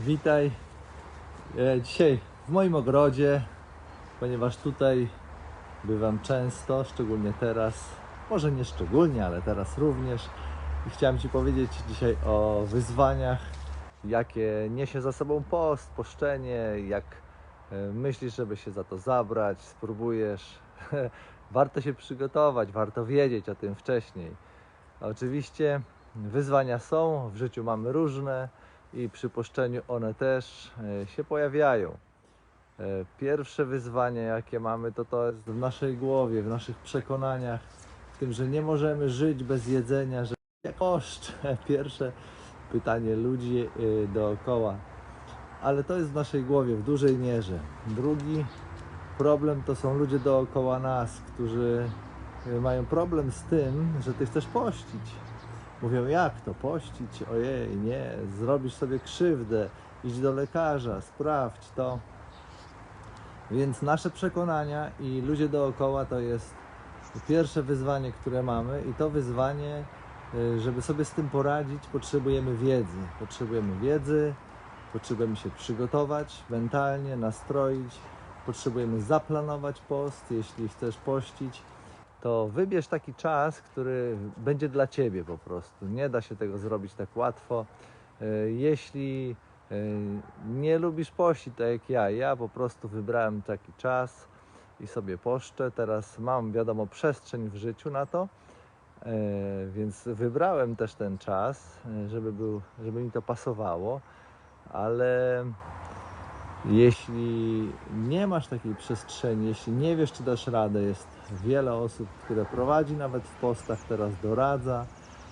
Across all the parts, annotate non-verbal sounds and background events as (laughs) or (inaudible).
Witaj. E, Dzisiaj w moim ogrodzie, ponieważ tutaj bywam często, szczególnie teraz, może nie szczególnie, ale teraz również. I chciałem Ci powiedzieć dzisiaj o wyzwaniach, jakie niesie za sobą post, poszczenie, jak e, myślisz, żeby się za to zabrać, spróbujesz. (laughs) Warto się przygotować, warto wiedzieć o tym wcześniej. Oczywiście wyzwania są, w życiu mamy różne i przy poszczeniu one też e, się pojawiają. E, Pierwsze wyzwanie, jakie mamy, to to jest w naszej głowie, w naszych przekonaniach, w tym, że nie możemy żyć bez jedzenia, że jak poszcz. (laughs) Pierwsze pytanie ludzi e, dookoła. Ale to jest w naszej głowie w dużej mierze. Drugi problem to są ludzie dookoła nas, którzy mają problem z tym, że ty chcesz pościć. Mówią, jak to pościć? Ojej, nie, zrobisz sobie krzywdę, idź do lekarza, sprawdź to. Więc nasze przekonania i ludzie dookoła to jest pierwsze wyzwanie, które mamy, i to wyzwanie, y, żeby sobie z tym poradzić, potrzebujemy wiedzy. Potrzebujemy wiedzy, potrzebujemy się przygotować mentalnie, nastroić, potrzebujemy zaplanować post, jeśli chcesz pościć to wybierz taki czas, który będzie dla Ciebie po prostu. Nie da się tego zrobić tak łatwo. E, Jeśli e, nie lubisz pościć tak jak ja, ja po prostu wybrałem taki czas i sobie poszczę. Teraz mam, wiadomo, przestrzeń w życiu na to, e, więc wybrałem też ten czas, żeby, był, żeby mi to pasowało, ale jeśli nie masz takiej przestrzeni, jeśli nie wiesz, czy dasz radę, jest wiele osób, które prowadzi nawet w postach, teraz doradza.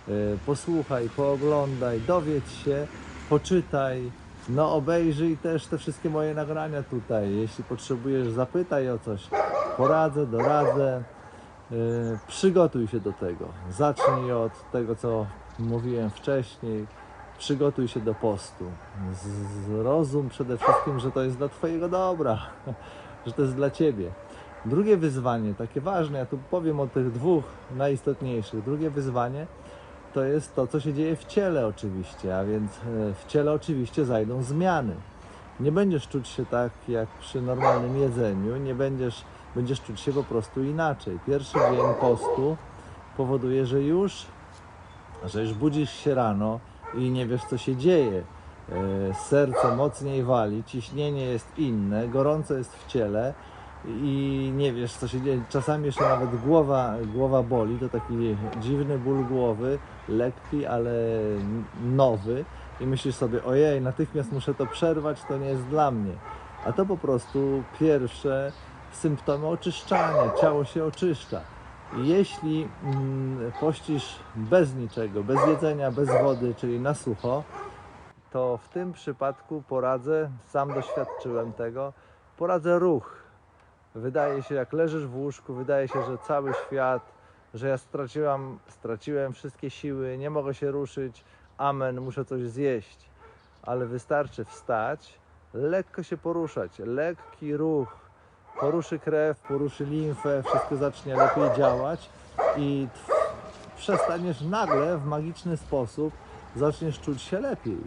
Yy, Posłuchaj, pooglądaj, dowiedz się, poczytaj, no obejrzyj też te wszystkie moje nagrania tutaj. Jeśli potrzebujesz, zapytaj o coś, poradzę, doradzę. Yy, Przygotuj się do tego. Zacznij od tego, co mówiłem wcześniej przygotuj się do postu. Zrozum przede wszystkim, że to jest dla Twojego dobra, (laughs) że to jest dla Ciebie. Drugie wyzwanie, takie ważne, ja tu powiem o tych dwóch najistotniejszych. Drugie wyzwanie to jest to, co się dzieje w ciele, oczywiście, a więc e, w ciele oczywiście zajdą zmiany. Nie będziesz czuć się tak jak przy normalnym jedzeniu, nie będziesz, będziesz czuć się po prostu inaczej. Pierwszy dzień postu powoduje, że już że już budzisz się rano i nie wiesz, co się dzieje. E, Serce mocniej wali, ciśnienie jest inne, gorąco jest w ciele i nie wiesz, co się dzieje. Czasami jeszcze nawet głowa, głowa boli, to taki dziwny ból głowy, lekki, ale nowy i myślisz sobie, ojej, natychmiast muszę to przerwać, to nie jest dla mnie. A to po prostu pierwsze symptomy oczyszczania, ciało się oczyszcza. Jeśli mm, pościsz bez niczego, bez jedzenia, bez wody, czyli na sucho, to w tym przypadku poradzę, sam doświadczyłem tego, poradzę ruch. Wydaje się, jak leżysz w łóżku, wydaje się, że cały świat, że ja straciłam, straciłem wszystkie siły, nie mogę się ruszyć, amen, muszę coś zjeść. Ale wystarczy wstać, lekko się poruszać, lekki ruch, poruszy krew, poruszy limfę, wszystko zacznie lepiej działać i przestaniesz nagle w magiczny sposób, zaczniesz czuć się lepiej.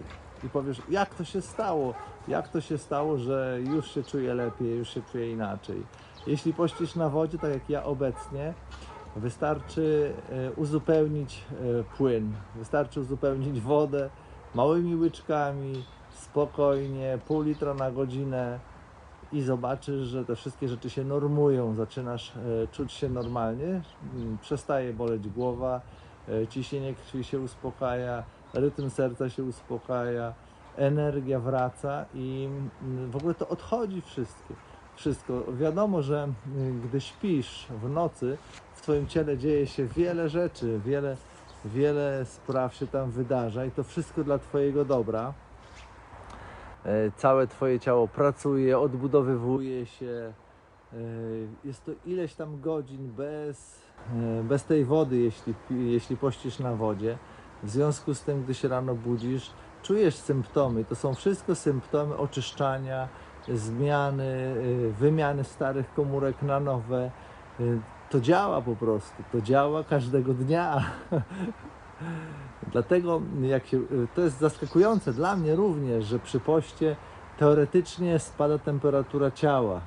I powiesz, jak to się stało? Jak to się stało, że już się czuję lepiej, już się czuję inaczej? Jeśli pościsz na wodzie, tak jak ja obecnie, wystarczy e, uzupełnić e, płyn, wystarczy uzupełnić wodę małymi łyczkami, spokojnie, pół litra na godzinę, i zobaczysz, że te wszystkie rzeczy się normują, zaczynasz e, czuć się normalnie, m, przestaje boleć głowa, e, ciśnienie krwi się uspokaja, rytm serca się uspokaja, energia wraca i mm, w ogóle to odchodzi wszystkie. Wszystko. Wiadomo, że mm, gdy śpisz w nocy, w Twoim ciele dzieje się wiele rzeczy, wiele, wiele spraw się tam wydarza i to wszystko dla Twojego dobra całe Twoje ciało pracuje, odbudowywuje się. e, Jest to ileś tam godzin bez, e, bez tej wody, jeśli, jeśli pościsz na wodzie. W związku z tym, gdy się rano budzisz, czujesz symptomy. To są wszystko symptomy oczyszczania, zmiany, e, wymiany starych komórek na nowe. E, To działa po prostu, to działa każdego dnia. (laughs) Dlatego jak się, to jest zaskakujące dla mnie również, że przy poście teoretycznie spada temperatura ciała.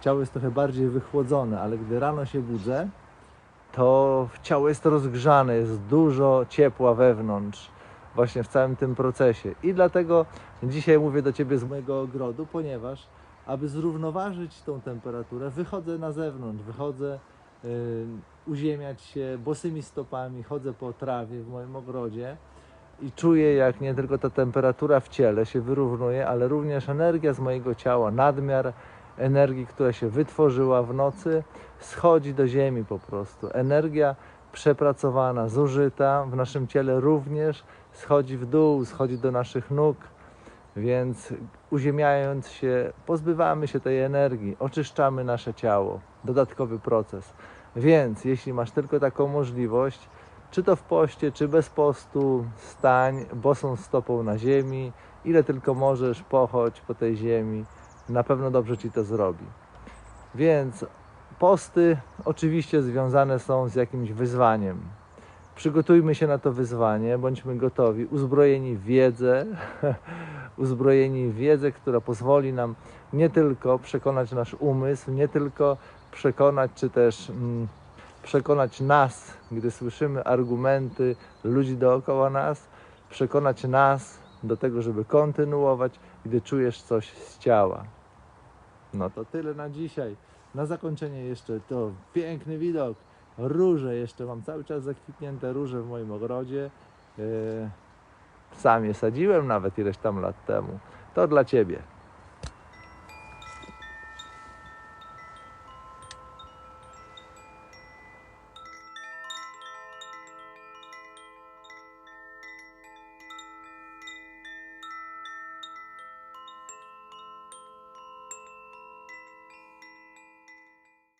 Ciało jest trochę bardziej wychłodzone, ale gdy rano się budzę, to ciało jest rozgrzane, jest dużo ciepła wewnątrz, właśnie w całym tym procesie. I dlatego dzisiaj mówię do Ciebie z mojego ogrodu, ponieważ aby zrównoważyć tą temperaturę, wychodzę na zewnątrz, wychodzę uziemiać się bosymi stopami, chodzę po trawie w moim ogrodzie i czuję, jak nie tylko ta temperatura w ciele się wyrównuje, ale również energia z mojego ciała, nadmiar energii, która się wytworzyła w nocy, schodzi do ziemi po prostu. Energia przepracowana, zużyta w naszym ciele również schodzi w dół, schodzi do naszych nóg. Więc uziemiając się, pozbywamy się tej energii, oczyszczamy nasze ciało. Dodatkowy proces. Więc jeśli masz tylko taką możliwość, czy to w poście, czy bez postu, stań bosą stopą na ziemi, ile tylko możesz, pochodź po tej ziemi. Na pewno dobrze ci to zrobi. Więc posty oczywiście związane są z jakimś wyzwaniem. Przygotujmy się na to wyzwanie, bądźmy gotowi, uzbrojeni w wiedzę, (laughs) uzbrojeni w wiedzę, która pozwoli nam nie tylko przekonać nasz umysł, nie tylko przekonać, czy też mm, przekonać nas, gdy słyszymy argumenty ludzi dookoła nas, przekonać nas do tego, żeby kontynuować, gdy czujesz coś z ciała. No to tyle na dzisiaj. Na zakończenie jeszcze to piękny widok. Róże jeszcze mam cały czas zakwitnięte róże w moim ogrodzie. Yy, Sam je sadziłem nawet ileś tam lat temu. To dla Ciebie.